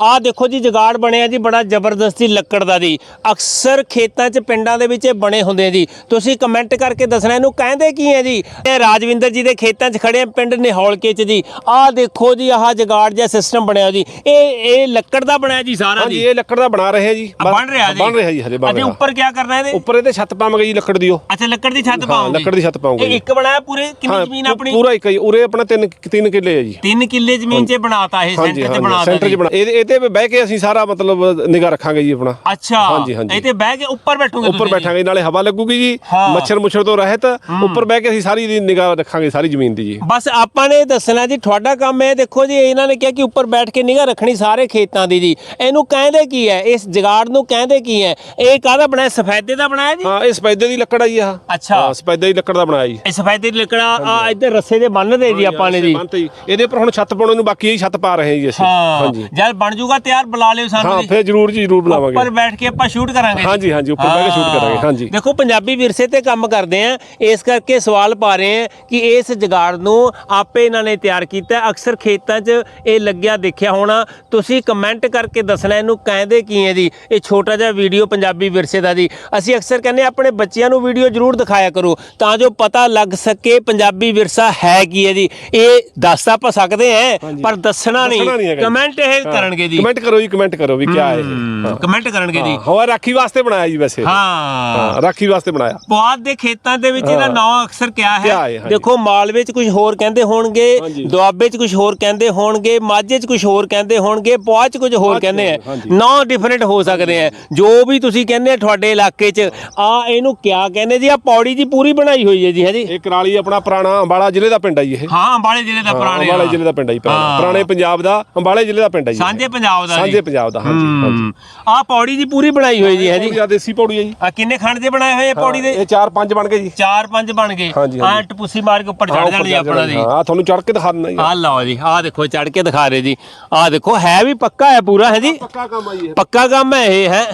ਆਹ ਦੇਖੋ ਜੀ ਜਗਾੜ ਬਣਿਆ ਜੀ ਬੜਾ ਜ਼ਬਰਦਸਤੀ ਲੱਕੜ ਦਾ ਜੀ। ਅਕਸਰ ਖੇਤਾਂ 'ਚ ਪਿੰਡਾਂ ਦੇ ਵਿੱਚ ਇਹ ਬਣੇ ਹੁੰਦੇ ਆ ਜੀ। ਤੁਸੀਂ ਕਮੈਂਟ ਕਰਕੇ ਦੱਸਣਾ ਇਹਨੂੰ ਕਹਿੰਦੇ ਕੀ ਹੈ ਜੀ? ਇਹ ਰਾਜਵਿੰਦਰ ਜੀ ਦੇ ਖੇਤਾਂ 'ਚ ਖੜੇ ਆ ਪਿੰਡ ਨਿਹੌਲਕੇ 'ਚ ਜੀ। ਆਹ ਦੇਖੋ ਜੀ ਆਹ ਜਗਾੜ ਜਿਹਾ ਸਿਸਟਮ ਬਣਿਆ ਜੀ। ਇਹ ਇਹ ਲੱਕੜ ਦਾ ਬਣਿਆ ਜੀ ਸਾਰਾ ਹਾਂਜੀ ਜੀ। ਇਹ ਲੱਕੜ ਦਾ ਬਣਾ ਰਹੇ ਆ ਜੀ। ਆ, ਬਣ ਰਿਹਾ ਜੀ। ਬਣ ਰਿਹਾ ਜੀ ਹਜੇ ਬਣ ਰਿਹਾ। ਉੱਪਰ ਕੀ ਕਰਨਾ ਇਹਦੇ? ਉੱਪਰ ਇਹਦੇ ਛੱਤ ਪਾਵਾਂਗੇ ਜੀ ਲੱਕੜ ਦੀ ਉਹ। ਅੱਛਾ ਲੱਕੜ ਦੀ ਛੱਤ ਹਾਂ ਪਾਉਂਗੇ ਲੱਕੜ ਦੀ ਛੱਤ ਪਾਵਾਂਗੇ ਇਹ ਇੱਕ ਬਣਾਇਆ ਪੂਰੇ ਕਿੰਨੀ ਜ਼ਮੀਨ ਆਪਣੀ? ਪੂਰਾ ਇੱਕ ਹੀ ਉਰੇ ਆਪਣਾ 3 3 ਕਿੱਲੇ ਹੈ ਜੀ। 3 ਕਿੱਲੇ ਜ਼ਮੀਨ 'ਚ ਬਣਾਤਾ ਇਹ ਹਾਂਜੀ ਸੈਂਟਰ 'ਚ ਹਾਂਜੀ ਬਣਾਤਾ ਸੈਂਟਰ 'ਚ। ਬਣਾ ਇਹਦੇ ਇਹਦੇ ਤੇ ਬਹਿ ਕੇ ਅਸੀਂ ਸਾਰਾ ਮਤਲਬ ਨਿਗਾ ਰੱਖਾਂਗੇ ਜੀ ਆਪਣਾ। ਅੱਛਾ ਹਾਂਜੀ, ਹਾਂਜੀ। ਇਹ ਤੇ ਬਹਿ ਕੇ ਉੱਪਰ ਬੈਠੋਗੇ ਉੱਪਰ ਤੁਸੀਂ? ਬੈਠਾਂਗੇ ਨਾਲੇ ਹਵਾ ਲੱਗੂਗੀ ਜੀ ਹਾਂ। ਮੱਛਰ ਮੁੱਛਰ ਤੋਂ ਰਹਿਤ ਉੱਪਰ ਬਹਿ ਕੇ ਅਸੀਂ ਸਾਰੀ ਦੀ ਨਿਗਾ ਰੱਖਾਂਗੇ ਸਾਰੀ ਜ਼ਮੀਨ ਦੀ ਜੀ। ਬਸ ਆਪਾਂ ਨੇ ਦੱਸਣਾ ਜੀ ਤੁਹਾਡਾ ਕੰਮ ਹੈ ਦੇਖੋ ਜੀ ਇਹਨਾਂ ਨੇ ਕਿਹਾ ਕਿ ਉੱਪਰ ਬੈਠ ਕੇ ਨਿਗਾਹ ਰੱਖਣੀ ਸਾਰੇ ਖੇਤਾਂ ਦੀ ਜੀ। ਇਹਨੂੰ ਕਹਿੰਦੇ ਕੀ ਹੈ? ਇਸ ਜਗਾੜ ਨੂੰ ਕਹਿੰਦੇ ਕੀ ਹੈ? ਇਹ ਕਾਹਦਾ ਬਣਾਇਆ? ਸਫੈਦੇ ਦਾ ਬਣਾਇਆ ਜੀ? ਹਾਂ ਇਹ ਸਪੈਦੇ ਦੀ ਲੱਕੜ ਆ ਜੀ ਆਹ। ਅੱਛਾ। ਹਾਂ ਸਪੈਦੇ ਦੀ ਲੱਕੜ ਦਾ ਬਣਾਇਆ ਜੀ। ਇਹ ਸਫੈਦੇ ਦੀ ਲੱਕੜਾ ਆ ਇੱਧਰ ਰੱਸੇ ਦੇ ਬੰਨਦੇ ਜੀ ਆਪਾਂ ਨੇ ਜੀ। ਬੰਨ੍ਹਤੇ ਜੀ। ਇਹਦੇ ਉੱਪਰ ਹੁਣ ਛੱਤ ਪਾਉਣ ਨੂੰ ਬਾਕੀ ਇਹ ਛੱਤ ਪਾ ਰਹੇ ਹਾਂ ਜੀ ਅਸੀਂ। ਹਾਂ। ਜਦ ਬਣ ਜਾਊਗਾ ਤਿਆਰ ਬੁਲਾ ਲਿਓ ਸਾਨੂੰ ਹਾਂ ਜੀ। ਫਿਰ ਜ਼ਰੂਰ ਜੀ ਜ਼ਰੂਰ ਉੱਪਰ ਬੁਲਾਵਾਂਗੇ ਬੈਠ ਕੇ ਆਪਾਂ ਸ਼ੂਟ ਕਰਾਂਗੇ। ਜੀ। ਹਾਂਜੀ ਹਾਂਜੀ ਉੱਪਰ ਬਹਿ ਕੇ ਸ਼ੂਟ ਕਰਾਂਗੇ ਹਾਂਜੀ ਦੇਖੋ ਪੰਜਾਬੀ ਵਿਰਸੇ ਤੇ ਕੰਮ ਕਰਦੇ ਆ। ਇਸ ਕਰਕੇ ਸਵਾਲ ਪਾ ਰਹੇ ਆ ਕਿ ਇਸ ਜਗਾੜ ਨੂੰ ਆਪੇ ਇਹਨਾਂ ਨੇ ਤਿਆਰ ਕੀਤਾ। ਹੈ। ਅਕਸਰ ਖੇਤਾਂ 'ਚ ਇਹ ਲੱਗਿਆ ਦੇਖਿਆ ਹੋਣਾ। ਤੁਸੀਂ ਕਮੈਂਟ ਕਰਕੇ ਦੱਸਣਾ ਇਹਨੂੰ ਕਹਿੰਦੇ ਕੀ ਹੈ ਜੀ? ਇਹ ਛੋਟਾ ਜਿਹਾ ਵੀਡੀਓ ਪੰਜਾਬੀ ਵਿਰਸੇ ਦਾ ਜੀ। ਅਸੀਂ ਅਕਸਰ ਕਹਿੰਦੇ ਹਾਂ, ਆਪਣੇ ਬੱਚਿਆਂ ਨੂੰ ਵੀਡੀਓ ਜ਼ਰੂਰ ਦਿਖਾਇਆ ਕਰੋ ਤਾਂ ਜੋ ਪਤਾ ਲੱਗ ਸਕੇ ਪੰਜਾਬੀ ਵਿਰਸਾ ਹੈ ਕੀ ਹੈ ਜੀ। ਇਹ ਦੱਸ ਤਾਂ ਆਪਾਂ ਸਕਦੇ ਹਾਂ ਹਾਂਜੀ। ਪਰ ਦੱਸਣਾ ਦੱਸਣਾ ਨਹੀਂ। ਨਹੀਂ ਹੈਗਾ ਜੀ। ਕਮੈਂਟ ਇਹ ਕਰਨਗੇ। ਜੀ। ਕਮੈਂਟ ਕਰੋ ਜੀ ਕਮੈਂਟ ਕਰੋ ਵੀ ਕੀ ਹੈ ਇਹ। ਕਮੈਂਟ ਕਰਨਗੇ ਜੀ। ਹਾਂ ਰਾਖੀ ਵਾਸਤੇ ਬਣਾਇਆ ਜੀ ਵੈਸੇ। ਹਾਂ। ਹਾਂ ਰਾਖੀ ਵਾਸਤੇ ਬਣਾਇਆ। ਪੁਆਧ ਦੇ ਖੇਤਾਂ ਦੇ ਵਿੱਚ ਇਹਦਾ। ਨਾਂ ਅਕਸਰ ਕਿਆ ਕਿਆ ਹੈ ਹੈ, ਹਾਂਜੀ। ਦੇਖੋ ਮਾਲਵੇ 'ਚ ਕੁਝ ਹੋਰ ਕਹਿੰਦੇ ਹੋਣਗੇ ਹਾਂਜੀ। ਦੁਆਬੇ 'ਚ ਕੁਝ ਹੋਰ ਕਹਿੰਦੇ ਹੋਣਗੇ ਮਾਝੇ 'ਚ ਕੁਝ ਹੋਰ ਕਹਿੰਦੇ ਹੋਣਗੇ ਪੁਆਧ 'ਚ ਕੁਝ ਹੋਰ ਕਹਿੰਦੇ ਆ ਹਾਂਜੀ। ਨਾਂ ਡਿਫਰੈਂਟ ਹੋ ਸਕਦੇ ਆ ਜੋ ਵੀ ਤੁਸੀਂ ਕਹਿੰਦੇ ਆ ਤੁਹਾਡੇ ਇਲਾਕੇ 'ਚ ਆ ਇਹਨੂੰ ਕਿਆ ਕਹਿੰਦੇ ਜੀ? ਆ ਪੌੜੀ ਜੀ ਪੂਰੀ ਬਣਾਈ ਹੋਈ ਹੈ ਜੀ ਹੈ ਜੀ? ਇਹ ਕਰਾਲੀ ਆਪਣਾ ਪੁਰਾਣਾ ਅੰਬਾਲਾ ਜ਼ਿਲ੍ਹੇ ਦਾ ਪਿੰਡ ਹੈ ਜੀ ਇਹ। ਹਾਂ ਅੰਬਾਲੇ ਜ਼ਿਲ੍ਹੇ ਦਾ ਹਾਂ, ਪੁਰਾਣੇ ਅੰਬਾਲੇ ਜ਼ਿਲ੍ਹੇ ਦਾ ਪਿੰਡ ਹੈ ਜੀ ਪੁਰਾਣਾ। ਹਾਂ। ਪੁਰਾਣੇ ਪੰਜਾਬ ਦਾ ਅੰਬਾਲੇ ਜ਼ਿਲ੍ਹੇ ਦਾ ਪਿੰਡ ਹੈ ਜੀ ਇਹ। ਸਾਂਝੇ ਪੰਜਾਬ ਦਾ ਸਾਂਝੇ ਪੰਜਾਬ ਦਾ ਹਾਂਜੀ ਹਾਂਜੀ। ਆ ਪੌੜੀ ਜੀ ਪੂਰੀ ਬਣਾਈ ਹੋਈ ਜੀ ਹੈ ਜੀ। ਆ ਦੇਸੀ ਪੌੜੀ ਹੈ ਜੀ। ਆ ਕਿੰਨੇ ਖੰਡ ਦੇ ਬਣਾਏ ਹੋਏ ਆ ਪੌੜੀ ਦੇ? ਇਹ ਚਾਰ ਪੰਜ ਬਣ ਗਏ ਜੀ। ਚਾਰ ਪੰਜ ਬਣ ਗਏ। ਆ। ਟਪੂਸੀ ਮਾਰ ਕੇ ਉੱਪਰ ਹਾਂ, ਚੜ ਜਾਣ ਆਪਣਾ ਜੀ। ਹਾਂ ਤੁਹਾਨੂੰ ਚੜ ਕੇ ਦਿਖਾ ਦਿੰਦਾ ਜੀ। ਆ ਲਓ ਜੀ ਆ ਦੇਖੋ ਚੜ ਕੇ ਦਿਖਾ ਰਹੇ ਜੀ। ਆ ਦੇਖੋ ਹੈ ਵੀ ਪੱਕਾ ਹੈ ਪੂਰਾ ਹੈ ਜੀ? ਪੱਕਾ ਕੰਮ ਆ ਜੀ ਪੱਕਾ ਕੰਮ ਹੈ ਇਹ ਹੈ?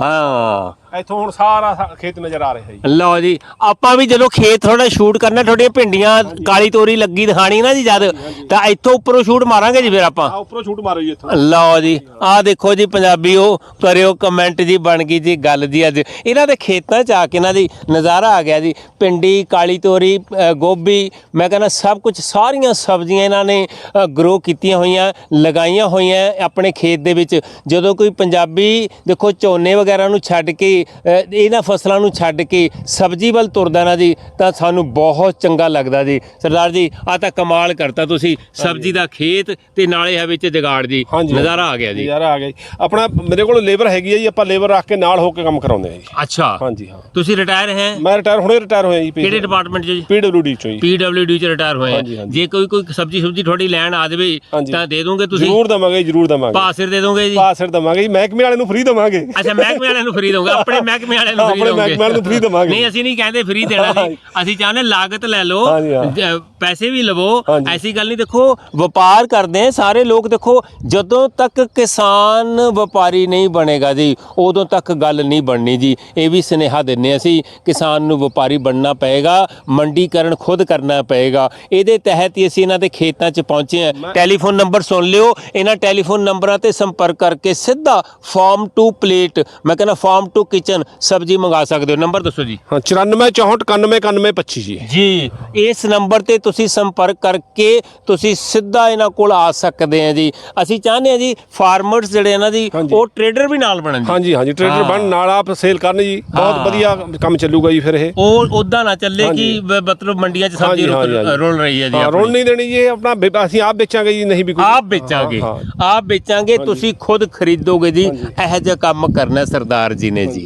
ਹਾਂ। ਇੱਥੋਂ ਹੁਣ ਸਾਰਾ ਸਾ- ਖੇਤ ਨਜ਼ਰ ਆ ਰਿਹਾ ਜੀ। ਲਓ ਜੀ ਆਪਾਂ ਵੀ ਜਦੋਂ ਖੇਤ ਥੋੜਾ ਸ਼ੂਟ ਕਰਨਾ ਤੁਹਾਡੀਆਂ ਭਿੰਡੀਆਂ ਕਾਲੀ ਤੋਰੀ ਲੱਗੀ ਦਿਖਾਣੀ ਨਾ ਜੀ ਜਦ ਤਾਂ ਇੱਥੋਂ ਉੱਪਰੋਂ ਸ਼ੂਟ ਮਾਰਾਂਗੇ ਜੀ ਫਿਰ ਆਪਾਂ। ਆ ਉੱਪਰੋਂ ਛੂਟ ਮਾਰੋ ਜੀ ਇੱਥੋਂ। ਲਓ ਜੀ ਆ ਦੇਖੋ ਜੀ ਪੰਜਾਬੀਓ ਕਰਿਓ ਕਮੈਂਟ ਜੀ ਬਣ ਗਈ ਜੀ ਗੱਲ ਜੀ ਅੱਜ। ਇਹਨਾਂ ਦੇ ਖੇਤਾਂ 'ਚ ਆ ਕੇ ਨਾ ਜੀ ਨਜ਼ਾਰਾ ਆ ਗਿਆ ਜੀ। ਪਿੰਡੀ ਕਾਲੀ ਤੋਰੀ ਅ, ਗੋਭੀ ਮੈਂ ਕਹਿੰਦਾ ਸਭ ਕੁਝ ਸਾਰੀਆਂ ਸਬਜ਼ੀਆਂ ਇਹਨਾਂ ਨੇ ਗਰੋ ਕੀਤੀਆਂ ਹੋਈਆਂ ਲਗਾਈਆਂ ਹੋਈਆਂ ਆਪਣੇ ਖੇਤ ਦੇ ਵਿੱਚ। ਜਦੋਂ ਕੋਈ ਪੰਜਾਬੀ ਦੇਖੋ ਝੋਨੇ ਵਗੈਰਾ ਨੂੰ ਛੱਡ ਕੇ ਅ, ਇਹਨਾਂ ਫਸਲਾਂ ਨੂੰ ਛੱਡ ਕੇ ਸਬਜ਼ੀ ਵੱਲ ਤੁਰਦਾ ਨਾ ਜੀ ਤਾਂ ਸਾਨੂੰ ਬਹੁਤ ਚੰਗਾ ਲੱਗਦਾ ਜੀ। ਸਰਦਾਰ ਜੀ ਆ ਤਾਂ ਕਮਾਲ ਕਰਤਾ ਤੁਸੀਂ। ਸਬਜ਼ੀ ਦਾ ਖੇਤ ਤੇ ਨਾਲੇ ਹੈ ਵਿੱਚ ਜਗਾੜ ਜੀ। ਨਜ਼ਾਰਾ ਆ ਗਿਆ ਜੀ। ਨਜ਼ਾਰਾ ਆ ਗਿਆ ਜੀ। ਆਪਣਾ ਮੇਰੇ ਕੋਲ ਲੇਬਰ ਹੈਗੀ ਹੈ ਜੀ ਆਪਾਂ ਲੇਬਰ ਰੱਖ ਕੇ ਨਾਲ ਹੋ ਕੇ ਕੰਮ ਕਰਾਉਂਦੇ ਆ ਜੀ। ਅੱਛਾ। ਹਾਂਜੀ ਹਾਂ। ਤੁਸੀਂ ਰਿਟਾਇਰ ਹੈ? ਮੈਂ ਰਿਟਾਇਰ ਹੁਣੇ ਰਿਟਾਇਰ ਹੋਇਆ ਜੀ ਕਿਹੜੇ ਡਿਪਾਰਟਮੈਂਟ 'ਚ ਜੀ? ਪੀਡਬਲਯੂਡੀ ਚੋਂ ਜੀ। ਪੀਡਬਲਯੂਡੀ 'ਚ ਰਿਟਾਇਰ ਹੋਏ ਆ ਹਾਂਜੀ, ਹਾਂਜੀ। ਜੇ ਕੋਈ ਕੋਈ ਸਬਜ਼ੀ ਸੁਬਜ਼ੀ ਤੁਹਾਡੀ ਲੈਣ ਆ ਜਾਵੇ ਹਾਂਜੀ। ਤਾਂ ਦੇ ਦੋਗੇ ਤੁਸੀਂ? ਜ਼ਰੂਰ ਦਵਾਂਗੇ ਜਰੂਰ ਦਵਾਂਗੇ। ਪਾਸਿਰ ਦੇ ਦੋਗੇ ਜੀ? ਪਾਸਰ ਦਵਾਂਗੇ ਜੀ ਮਹਿਕਮੇ ਵਾਲੇ ਨੂੰ ਫ੍ਰੀ ਦਵਾਂਗੇ। ਅੱਛਾ ਮਹਿਕਮੇ ਵਾਲਿਆਂ ਨੂੰ ਫ੍ਰੀ ਦੋਗੇ ਆਪਣੇ ਮਹਿਕਮੇ ਵਾਲਿਆਂ ਨੂੰ ਫ੍ਰੀ ਆਪਣੇ ਮਹਿਕਮੇ ਵਾਲਿਆਂ ਨੂੰ free ਦੇਵਾਂਗੇ। ਨਹੀਂ ਅਸੀਂ ਨਹੀਂ ਕਹਿੰਦੇ ਫ੍ਰੀ ਦੇਣਾ ਜੀ। ਅਸੀਂ ਚਾਹੁੰਦੇ ਲਾਗਤ ਲੈ ਲਓ ਪੈਸੇ ਵੀ ਲਵੋ। ਐਸੀ ਗੱਲ ਨਹੀਂ ਦੇਖੋ ਵਪਾਰ ਕਰਦੇ ਆ ਸਾਰੇ ਲੋਕ ਦੇਖੋ ਜਦੋਂ ਤੱਕ ਕਿਸਾਨ ਵਪਾਰੀ ਨਹੀਂ ਬਣੇਗਾ ਜੀ ਉਦੋਂ ਤੱਕ ਗੱਲ ਨਹੀਂ ਬਣਨੀ ਜੀ। ਇਹ ਵੀ ਸੁਨੇਹਾ ਦਿੰਨੇ ਅਸੀਂ ਕਿਸਾਨ ਨੂੰ ਵਪਾਰੀ ਬਣਨਾ ਪਏਗਾ ਮੰਡੀਕਰਨ ਖੁਦ ਕਰਨਾ ਪਏਗਾ। ਇਹਦੇ ਤਹਿਤ ਹੀ ਅਸੀਂ ਇਹਨਾਂ ਦੇ ਖੇਤਾਂ 'ਚ ਪਹੁੰਚੇ ਆ। ਟੈਲੀਫੋਨ ਨੰਬਰ ਸੁਣ ਲਿਓ ਇਹਨਾਂ ਟੈਲੀਫੋਨ ਨੰਬਰਾਂ ਤੇ ਸੰਪਰਕ ਕਰਕੇ ਸਿੱਧਾ ਫਾਰਮ ਟੂ ਪਲੇਟ ਮੈਂ ਕਹਿੰਦਾ ਫਾਰਮ ਟੂ ਕਿਚਨ ਸਬਜ਼ੀ ਮੰਗਾ ਸਕਦੇ ਹੋ। ਨੰਬਰ ਦੱਸੋ ਜੀ। ਹਾਂ 94 64 91 91 25 ਜੀ। ਜੀ ਇਸ ਨੰਬਰ ਤੇ ਤੁਸੀਂ ਸੰਪਰਕ ਕਰਕੇ ਤੁਸੀਂ ਸਿੱਧਾ ਇਹਨਾਂ ਕੋਲ ਆ ਸਕਦੇ ਆ ਜੀ। ਅਸੀਂ ਚਾਹੁੰਦੇ ਆ ਜੀ ਫਾਰਮਰਸ ਜਿਹੜੇ ਆ ਨਾ ਜੀ ਹਾਂਜੀ। ਉਹ ਟ੍ਰੇਡਰ ਵੀ ਨਾਲ ਬਣਨ ਜੀ। ਹਾਂਜੀ ਹਾਂਜੀ ਟ੍ਰੇਡਰ ਬਣ ਨਾਲ ਆਪ ਸੇਲ ਕਰਨ ਜੀ। ਬਹੁਤ ਵਧੀਆ ਕੰਮ ਚੱਲੂਗਾ ਜੀ ਫਿਰ ਇਹ। ਉਹ ਉਦਾਂ ਨਾ ਚੱਲੇ ਕਿ ਮਤਲਬ ਮੰਡੀਆਂ 'ਚ ਸਬਜ਼ੀ। ਰੁਲ ਰਹੀ ਹੈ ਜੀ। ਰੋਣ ਨਹੀਂ ਦੇਣੀ ਜੀ ਆਪਣਾ ਅਸੀਂ ਆਪ ਵੇਚਾਂਗੇ ਜੀ ਨਹੀਂ ਵੀ ਕੋਈ। ਆਪ ਵੇਚਾਂਗੇ। ਆਪ ਵੇਚਾਂਗੇ ਤੁਸੀਂ ਖੁਦ ਖਰੀਦੋਗੇ ਜੀ। ਇਹੋ ਜਿਹਾ ਕੰਮ ਕਰਨਾ ਸਰਦਾਰ ਜੀ ਨੇ ਜੀ।